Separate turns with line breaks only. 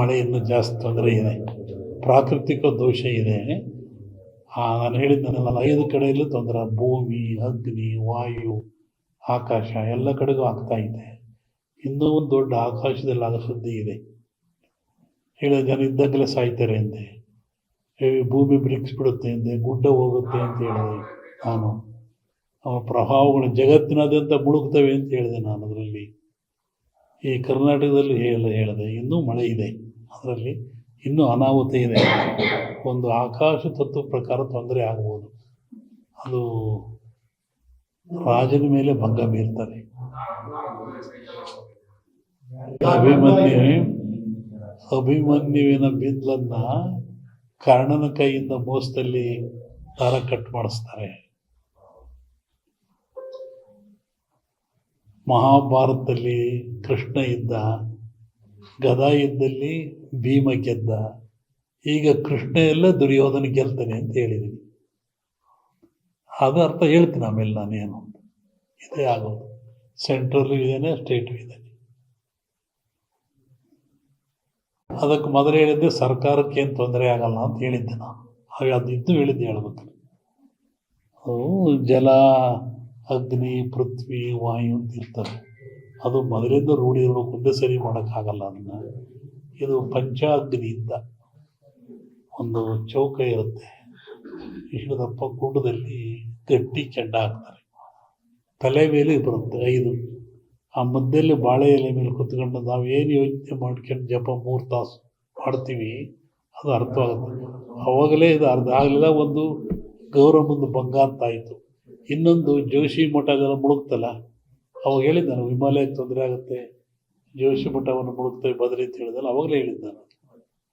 ಮಳೆ ಇನ್ನೂ ಜಾಸ್ತಿ ತೊಂದರೆ ಇದೆ. ಪ್ರಾಕೃತಿಕ ದೋಷ ಇದೆ. ನಾನು ಹೇಳಿದ್ದನಲ್ಲ ಐದು ಕಡೆಯಲ್ಲೂ ತೊಂದರೆ ಭೂಮಿ, ಅಗ್ನಿ, ವಾಯು, ಆಕಾಶ ಎಲ್ಲ ಕಡೆಗೂ ಆಗ್ತಾ ಇದೆ. ಇನ್ನೂ ಒಂದು ದೊಡ್ಡ ಆಕಾಶದಲ್ಲಿ ಆಗ ಸುದ್ದಿ ಇದೆ. ಹೇಳಿದ ಜನ ಇದ್ದಾಗಲೇ ಸಾಯ್ತಾರೆ ಅಂದೆ ಭೂಮಿ ಬಿಡುತ್ತೆ ಅಂದೆ ಗುಡ್ಡ ಹೋಗುತ್ತೆ ಅಂತ ಹೇಳಿದೆ ನಾನು. ಅವ ಪ್ರಭಾವಗಳು ಜಗತ್ತಿನಾದ್ಯಂತ ಮುಳುಗ್ತವೆ ಅಂತ ಹೇಳಿದೆ ನಾನು ಅದರಲ್ಲಿ. ಈ ಕರ್ನಾಟಕದಲ್ಲಿ ಹೇಳ, ಹೇಳಿದೆ, ಇನ್ನೂ ಮಳೆ ಇದೆ. ಅದರಲ್ಲಿ ಇನ್ನೂ ಅನಾಹುತ ಇದೆ. ಒಂದು ಆಕಾಶ ತತ್ವ ಪ್ರಕಾರ ತೊಂದರೆ ಆಗ್ಬೋದು. ಅದು ರಾಜನ ಮೇಲೆ ಭಂಗ ಬೀರ್ತಾರೆ. ಅಭಿಮನ್ಯು, ಅಭಿಮನ್ಯುವಿನ ಬಿದ್ಲನ್ನ ಕರ್ಣನ ಕೈಯಿಂದ ಮೋಸದಲ್ಲಿ ದಾರ ಕಟ್ ಮಾಡಿಸ್ತಾರೆ. ಮಹಾಭಾರತದಲ್ಲಿ ಕೃಷ್ಣ ಇದ್ದ ಗದಾ ಯುದ್ಧದಲ್ಲಿ ಭೀಮ ಗೆದ್ದ. ಈಗ ಕೃಷ್ಣ ಎಲ್ಲ ದುರ್ಯೋಧನ ಗೆಲ್ತಾನೆ ಅಂತ ಹೇಳಿದ್ದೀನಿ ಅದು ಅರ್ಥ ಹೇಳ್ತೀನಿ ಆಮೇಲೆ ನಾನೇನು ಅಂತ. ಇದೇ ಆಗೋದು. ಸೆಂಟ್ರಲ್ಲೂ ಇದ್ದೇನೆ ಸ್ಟೇಟು ಇದ್ದಾನೆ ಅದಕ್ಕೆ ಮೊದಲು ಹೇಳಿದ್ದೆ ಸರ್ಕಾರಕ್ಕೆ ಏನು ತೊಂದರೆ ಆಗಲ್ಲ ಅಂತ ಹೇಳಿದ್ದೆ ನಾನು. ಹಾಗೆ ಅದು ಇದ್ದು ಹೇಳಿದ್ದೆ ಹೇಳ್ಬೇಕು. ಜಲ, ಅಗ್ನಿ, ಪೃಥ್ವಿ, ವಾಯು ಅಂತ ಇರ್ತವೆ. ಅದು ಮೊದಲಿಂದ ರೂಢಿ ಇರಬೇಕು ಸರಿ ಮಾಡೋಕ್ಕಾಗಲ್ಲ ಅದನ್ನ. ಇದು ಪಂಚಾಗ್ನಿಯಿಂದ ಒಂದು ಚೌಕ ಇರುತ್ತೆ. ವಿಶ್ವದಪ್ಪ ದಪ್ಪ ಗುಡ್ಡದಲ್ಲಿ ಗಟ್ಟಿ ಚೆಂಡ ಹಾಕ್ತಾರೆ. ತಲೆ ಮೇಲೆ ಬರುತ್ತೆ, ಐದು. ಆ ಮಧ್ಯದಲ್ಲಿ ಬಾಳೆ ಎಲೆ ಮೇಲೆ ಕುತ್ಕೊಂಡು ನಾವು ಏನು ಯೋಚನೆ ಮಾಡ್ಕೊಂಡು ಜಪ ಮೂರು ತಾಸು ಮಾಡ್ತೀವಿ, ಅದು ಅರ್ಥವಾಗುತ್ತೆ. ಅವಾಗಲೇ ಇದು ಅರ್ಧ ಆಗಲಿಲ್ಲ, ಒಂದು ಗೌರವದ ಭಂಗ ಅಂತ ಆಯಿತು. ಇನ್ನೊಂದು ಜೋಶಿ ಮಠಗೆಲ್ಲ ಮುಳುಗ್ತಲ್ಲ ಅವಾಗ ಹೇಳಿದ್ದಾನೆ ನಾನು ತೊಂದರೆ ಆಗುತ್ತೆ ಜೋಶಿ ಮಠವನ್ನು ಮುಳುಗುತ್ತೆ ಬದರಿ ಅಂತ ಹೇಳಿದಲ್ಲ ಅವಾಗಲೇ ಹೇಳಿದ್ದಾನೆ. ನಾನು